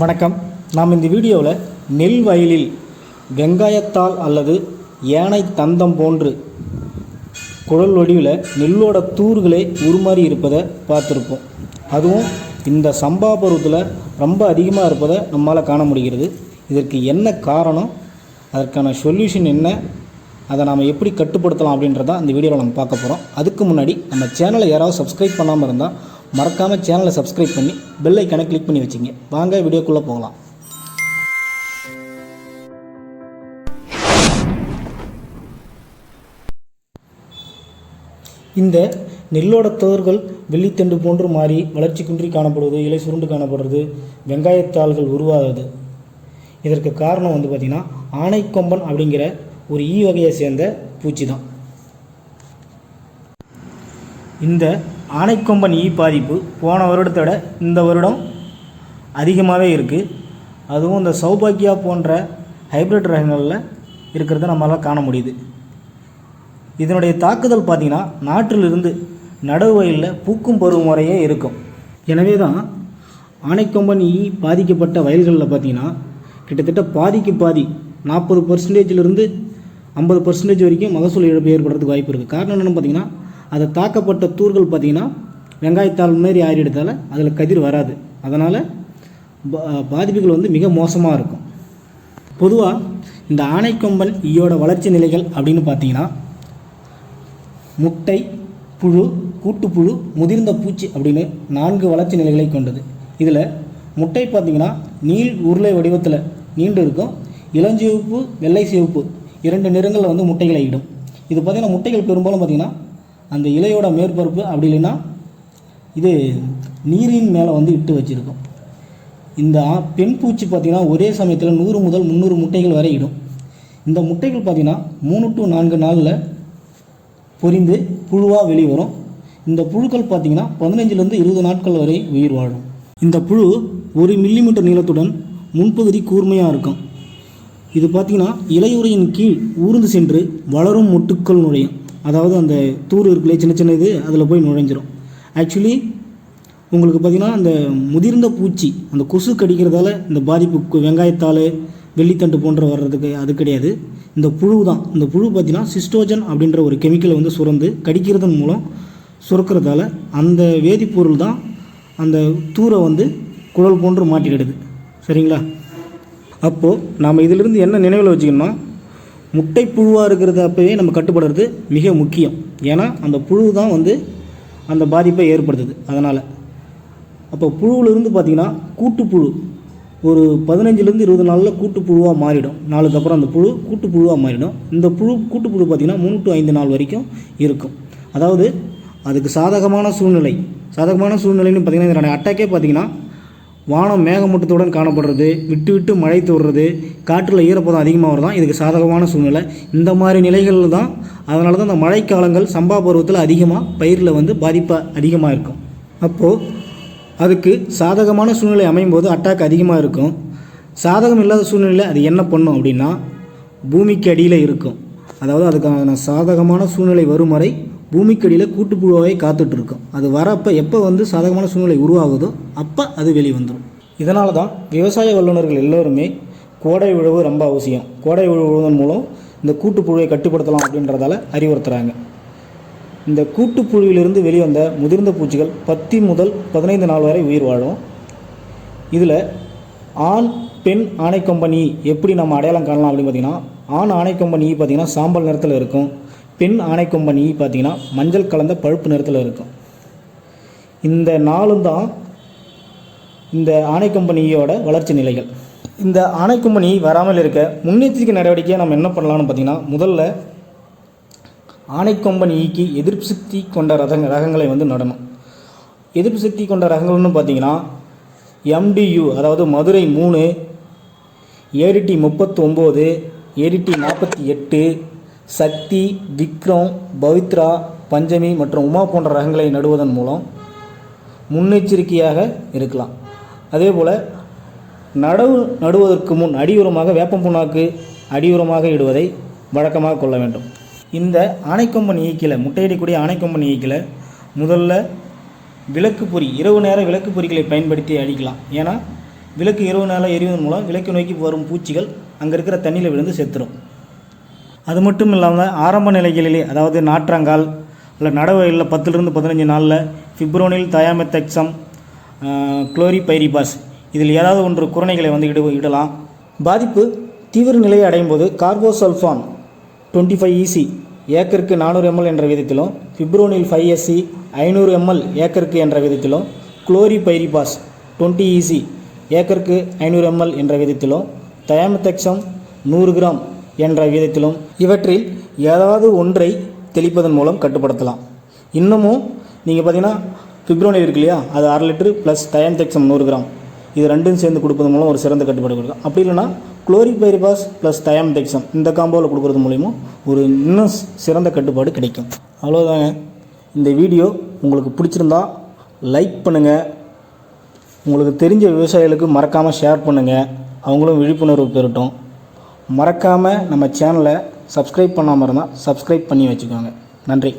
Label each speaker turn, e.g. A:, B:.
A: வணக்கம். நாம் இந்த வீடியோவில் நெல் வயலில் வெங்காயத்தால் அல்லது யானை தந்தம் போன்று குழல் வடிவில் நெல்லோட தூர்களே உருமாறி இருப்பதை பார்த்துருப்போம். அதுவும் இந்த சம்பா பருவத்தில் ரொம்ப அதிகமாக இருப்பதை நம்மால் காண முடிகிறது. இதற்கு என்ன காரணம்? அதற்கான சொல்யூஷன் என்ன? அதை நாம் எப்படி கட்டுப்படுத்தலாம் அப்படின்றத இந்த வீடியோவில் நம்ம பார்க்க போகிறோம் அதுக்கு முன்னாடி நம்ம சேனலை யாராவது சப்ஸ்கிரைப் பண்ணாமல் இருந்தால் மறக்காமல் சேனலை சப்ஸ்கிரைப் பண்ணி பெல் ஐக்கனை கிளிக் பண்ணி வச்சுங்க. வாங்க வீடியோக்குள்ளே போகலாம். இந்த நெல்லோட தோர்கள் வெள்ளித்தண்டு போன்று மாறி வளர்ச்சி குன்றி காணப்படுவது இலை சுருண்டு காணப்படுறது வெங்காயத்தாள்கள் உருவாகுது இதற்கு காரணம் வந்து பார்த்திங்கன்னா ஆனைக்கொம்பன் அப்படிங்கிற ஒரு ஈ வகையை சேர்ந்த பூச்சி தான் இந்த ஆனைக்கொம்பன் ஈ பாதிப்பு போன வருடத்தை விட இந்த வருடம் அதிகமாகவே இருக்குது அதுவும் இந்த சௌபாக்கியா போன்ற ஹைப்ரிட் ரகங்களில் இருக்கிறத நம்மளால் காண முடியுது. இதனுடைய தாக்குதல் பார்த்திங்கன்னா நாட்டிலிருந்து நடவு வயலில் பூக்கும் பருவம் வரையே இருக்கும். எனவே தான் ஆனைக்கொம்பன் ஈ பாதிக்கப்பட்ட வயல்களில் பார்த்திங்கன்னா கிட்டத்தட்ட பாதிக்கு பாதி நாற்பது பர்சன்டேஜிலிருந்து ஐம்பது பர்சன்டேஜ் வரைக்கும் மகசூல் இழப்பு ஏற்படுறதுக்கு வாய்ப்பு இருக்குது காரணம் என்னென்னு பார்த்தீங்கன்னா அதை தாக்கப்பட்ட தூர்கள் பார்த்திங்கன்னா வெங்காயத்தால் மாரி ஆறிடுறதால அதில் கதிர் வராது. அதனால் பாதிப்புகள் வந்து மிக மோசமாக இருக்கும். பொதுவாக இந்த ஆனைக்கொம்பன் ஈயோட வளர்ச்சி நிலைகள் அப்படின்னு பார்த்தீங்கன்னா முட்டை புழு கூட்டுப்புழு முதிர்ந்த பூச்சி அப்படின்னு நான்கு வளர்ச்சி நிலைகளை கொண்டது. இதில் முட்டை பார்த்திங்கன்னா நீள் உருளை வடிவத்தில் நீண்டு இருக்கும். இளஞ்சிவப்பு வெள்ளை சிவப்பு இரண்டு நிறங்களில் வந்து முட்டைகளை இடும். இது பார்த்திங்கன்னா முட்டைகள் பெரும்பாலும் பார்த்திங்கன்னா அந்த இலையோட மேற்பரப்பு அப்படி இல்லைன்னா இது நீரின் மேலே வந்து இட்டு வச்சுருக்கும். இந்த பெண் பூச்சி பார்த்திங்கன்னா ஒரே சமயத்தில் நூறு முதல் முந்நூறு முட்டைகள் வரை இடும். இந்த முட்டைகள் பார்த்திங்கன்னா மூணு டு நான்கு நாளில் பொரிந்து புழுவாக வெளிவரும். இந்த புழுக்கள் பார்த்தீங்கன்னா பதினஞ்சுலேருந்து இருபது நாட்கள் வரை உயிர் வாழும். இந்த புழு ஒரு மில்லிமீட்டர் நீளத்துடன் முன்பகுதி கூர்மையாக இருக்கும். இது பார்த்தீங்கன்னா இலையுறையின் கீழ் ஊர்ந்து சென்று வளரும் மொட்டுக்கள் நுழையும். அதாவது அந்த தூர் இருக்குல்லையே சின்ன சின்ன இது அதில் போய் நுழைஞ்சிரும். ஆக்சுவலி உங்களுக்கு பார்த்திங்கன்னா அந்த முதிர்ந்த பூச்சி அந்த கொசு கடிக்கிறதால இந்த பாதிப்பு வெங்காயத்தாள் வெள்ளித்தண்டு போன்ற வர்றதுக்கு அது கிடையாது. இந்த புழு தான். இந்த புழு பார்த்திங்கன்னா சிஸ்டோஜன் அப்படின்ற ஒரு கெமிக்கலை வந்து சுரந்து கடிக்கிறதன் மூலம் சுரக்கிறதால அந்த வேதிப்பொருள் தான் அந்த தூரை வந்து குழல் போன்று மாட்டிடுது சரிங்களா? அப்போது நாம் இதிலிருந்து என்ன நினைவில் வச்சுக்கணும்னா முட்டை புழுவாக இருக்கிறது அப்போவே நம்ம கட்டுப்படுறது மிக முக்கியம். ஏன்னா அந்த புழு தான் வந்து அந்த பாதிப்பை ஏற்படுத்துது. அதனால் அப்போ புழுவிலிருந்து பார்த்தீங்கன்னா கூட்டுப்புழு. ஒரு பதினஞ்சுலேருந்து இருபது நாளில் கூட்டுப்புழுவாக மாறிடும். நாளுக்கு அப்புறம் அந்த புழு கூட்டுப்புழுவாக மாறிடும். இந்த புழு கூட்டுப்புழு பார்த்திங்கன்னா மூணு டு ஐந்து நாள் வரைக்கும் இருக்கும். அதாவது அதுக்கு சாதகமான சூழ்நிலை. சாதகமான சூழ்நிலைன்னு பார்த்திங்கன்னா இதனுடைய அட்டாக்கே பார்த்திங்கன்னா வானம் மேகமூட்டத்துடன் காணப்படுறது விட்டு விட்டு மழை தோடுறது காற்றில் ஈரப்பதம் அதிகமாக வருதான் இதுக்கு சாதகமான சூழ்நிலை. இந்த மாதிரி நிலைகளில் தான் அதனால தான் இந்த மழைக்காலங்கள் சம்பா பருவத்தில் அதிகமாக பயிரில் வந்து பாதிப்பாக அதிகமாக இருக்கும் அப்போது அதுக்கு சாதகமான சூழ்நிலை அமையும் போது அட்டாக் அதிகமாக இருக்கும் சாதகம் இல்லாத சூழ்நிலையில் அது என்ன பண்ணும் அப்படின்னா பூமிக்கு அடியில் இருக்கும். அதாவது அதுக்கான சாதகமான சூழ்நிலை வரும் வரை பூமிக்கு அடியில் கூட்டுப்புழுவாகவே காத்துட்டு இருக்கும் அது வரப்போ எப்போ வந்து சாதகமான சூழ்நிலை உருவாகுதோ அப்போ அது வெளிவந்துடும் இதனால தான் விவசாய வல்லுநர்கள் எல்லோருமே கோடை உழவு ரொம்ப அவசியம். கோடை உழவு உழுவதன் மூலம் இந்த கூட்டுப்புழுவை கட்டுப்படுத்தலாம் அப்படின்றதால அறிவுறுத்துகிறாங்க இந்த கூட்டுப்புழுவிலிருந்து வெளிவந்த முதிர்ந்த பூச்சிகள் பத்து முதல் பதினைந்து நாள் வரை உயிர் வாழும். இதில் ஆண் பெண் ஆணை கம்பெனி எப்படி நம்ம அடையாளம் காணலாம் அப்படின்னு பார்த்தீங்கன்னா ஆண் ஆணைக்கம்பெனி பார்த்திங்கன்னா சாம்பல் நிறத்தில் இருக்கும். பெண் ஆணைக்கொம்பனி பார்த்தீங்கன்னா மஞ்சள் கலந்த பழுப்பு நிறத்தில் இருக்கும். இந்த நாளும் தான் இந்த ஆணைக்கொம்பனியோட வளர்ச்சி நிலைகள். இந்த ஆணைக்கொம்பனி வராமல் இருக்க முன்னெச்சரிக்கை நடவடிக்கையை நம்ம என்ன பண்ணலாம்னு பார்த்தீங்கன்னா முதல்ல ஆணைக்கொம்பனிக்கு எதிர்ப்பு சக்தி கொண்ட ரகங்க ரகங்களை வந்து நடணும். எதிர்ப்பு சக்தி கொண்ட ரகங்கள்னு பார்த்தீங்கன்னா எம்டியு அதாவது மதுரை மூணு ஏடிடி முப்பத்தி ஒம்பது ஏடிடி நாற்பத்தி எட்டு சக்தி விக்ரம் பவித்ரா பஞ்சமி மற்றும் உமா போன்ற ரகங்களை நடுவதன் மூலம் முன்னெச்சரிக்கையாக இருக்கலாம். அதே போல் நடவு நடுவதற்கு முன் அடியுரமாக வேப்பம் புண்ணாக்கு அடியுரமாக இடுவதை வழக்கமாக கொள்ள வேண்டும். இந்த ஆணைக்கொம்பன் ஈக்கில் முட்டையிடக்கூடிய ஆணைக்கொம்பன் ஈக்கில் முதல்ல விளக்கு பொறி இரவு நேர விளக்கு பொறிகளை பயன்படுத்தி அழிக்கலாம். ஏன்னா விளக்கு இரவு நேரம் எரிவதன் மூலம் விளக்கு நோக்கி வரும் பூச்சிகள் அங்கே இருக்கிற தண்ணியில் விழுந்து செத்துரும். அது மட்டும் இல்லாமல் ஆரம்ப நிலைகளிலே அதாவது நாற்றாங்கால் இல்லை நடவகையில் பத்துலேருந்து பதினஞ்சு நாளில் ஃபிப்ரோனில் தயாமெத்தெக்சம் குளோரிபைரிபாஸ் இதில் ஏதாவது ஒன்று குரணைகளை வந்து இடு இடலாம். பாதிப்பு தீவிர நிலையை அடையும் போது கார்போசல்ஃபான் டுவெண்ட்டி ஃபைவ் இசி ஏக்கருக்கு நானூறு எம்எல் என்ற விதத்திலும் ஃபிப்ரோனில் ஃபைவ் எஸ்சி ஐநூறு எம்எல் ஏக்கருக்கு என்ற விதத்திலும் குளோரிபைரிபாஸ் டுவெண்ட்டி இசி ஏக்கருக்கு ஐநூறு எம்எல் என்ற விதத்திலும் தயாமெத்தக்சம் நூறு கிராம் என்ற விதத்திலும் இவற்றில் ஏதாவது ஒன்றை தெளிப்பதன் மூலம் கட்டுப்படுத்தலாம். இன்னமும் நீங்கள் பார்த்தீங்கன்னா பிப்ரோனில் இருக்கு இல்லையா? அது அரை லிட்டரு ப்ளஸ் தயான்தெக்சம் நூறு கிராம். இது ரெண்டும் சேர்ந்து கொடுப்பதன் மூலம் ஒரு சிறந்த கட்டுப்பாடு கொடுக்கும். அப்படி இல்லைன்னா குளோரிபைரிபாஸ் ப்ளஸ் தயாம்தெக்சம் இந்த காம்போவில் கொடுக்குறது மூலிமா ஒரு இன்னும் சிறந்த கட்டுப்பாடு கிடைக்கும். அவ்வளோதாங்க இந்த வீடியோ உங்களுக்கு பிடிச்சிருந்தா லைக் பண்ணுங்கள் உங்களுக்கு தெரிஞ்ச விவசாயிகளுக்கு மறக்காமல் ஷேர் பண்ணுங்கள் அவங்களும் விழிப்புணர்வு பெறட்டும். மறக்காமல் நம்ம சேனலை சப்ஸ்கிரைப் பண்ணாமல் இருந்தால் சப்ஸ்கிரைப் பண்ணி வச்சுக்கோங்க. நன்றி.